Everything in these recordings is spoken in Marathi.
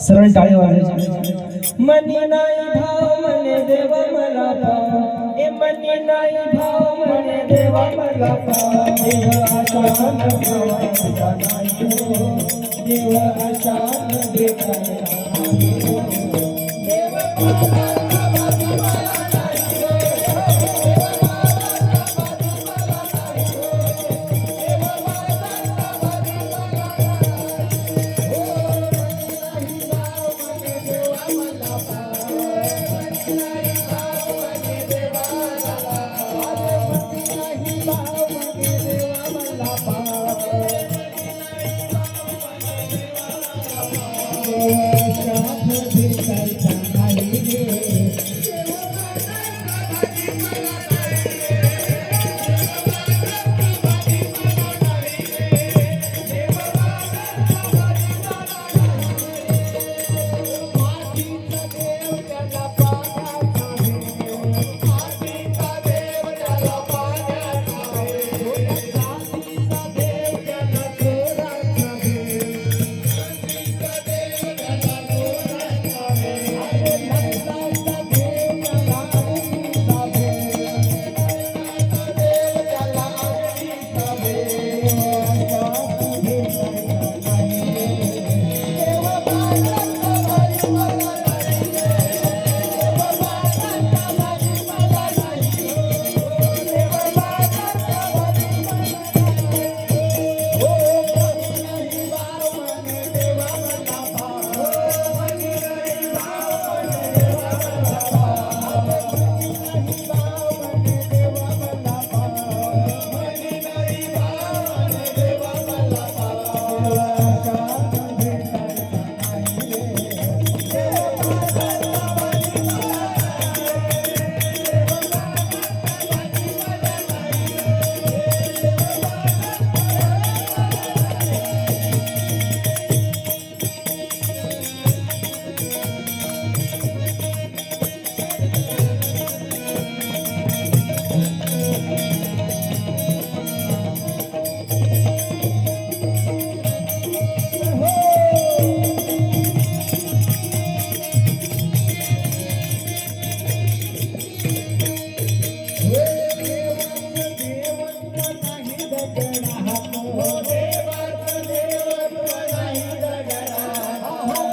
सरळ टाळी वाजवायची मनी नाही भाव म्हणे देव मला पाव. ए मनी नाही भाव म्हणे देव मला पाव. देव आशा न ठेवायचा नाही हो. देव Oh, God! Oh, you.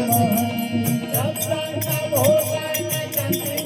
Mohan सत्संग भोषण चंद्र